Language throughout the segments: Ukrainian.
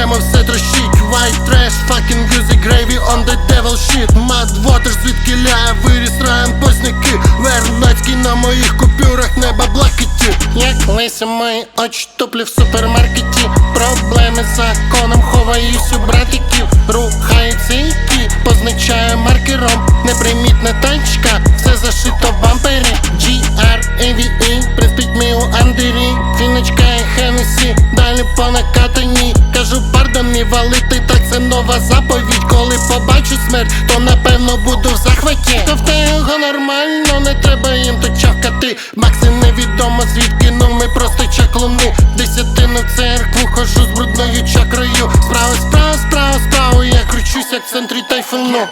прямо все трощить. White trash, fucking music, gravy on the devil shit. Mad water, звідки ля, виріс раєм посники Вернацький на моїх купюрах, неба блакиті. Як лися мої очі туплі в супермаркеті. Проблеми з законом, ховаюсь у братиків. Рухається які, позначає маркером. Непримітна тачка, все зашито в бампері. GR, AVE, приспіть мій у андері Фіночка і Хенесі, далі по накатані Кажу, пардон, мій валити, так це нова заповідь. Коли побачу смерть, то напевно буду в захваті Тобто його нормально, не треба їм то чавкати. Макси невідомо звідки, ну ми просто чаклуни. Десятину церкву хожу з брудною чакраю Справа, справа, справа, справа, я кручусь як в центрі тайфуну.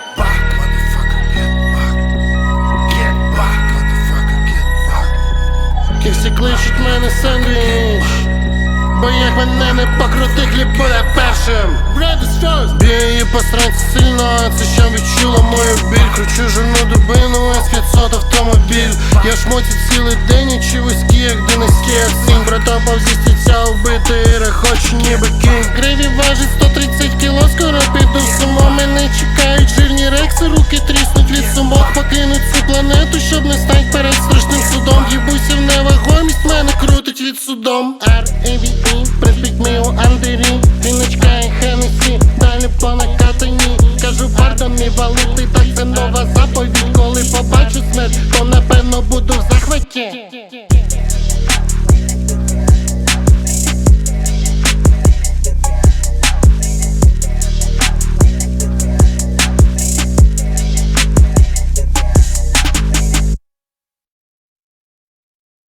Всі кличуть мене сендвіч Бо як мене не покрути, кліп буде першим. Б'є її по сранці сильно, це ще відчула мою біль? Кручу жирну дубину, С500 автомобіль. Я шмоті цілий день, і чи вузькі, як динаські, як сім Брата повзістіця убити, рехочу ніби кінь. Криві важить 130 кіло, скоро піду в сумо. Мене чекають жирні рекси, руки тріснуть від сумок. Покинуть цю планету, щоб не стати судом. R.A.V.E. Приспіть мій у Андері Віночка і Хенесі, далі по накатані Кажу, бардом і валити, так це нова заповідь. Коли побачу смерть, то напевно буду в захваті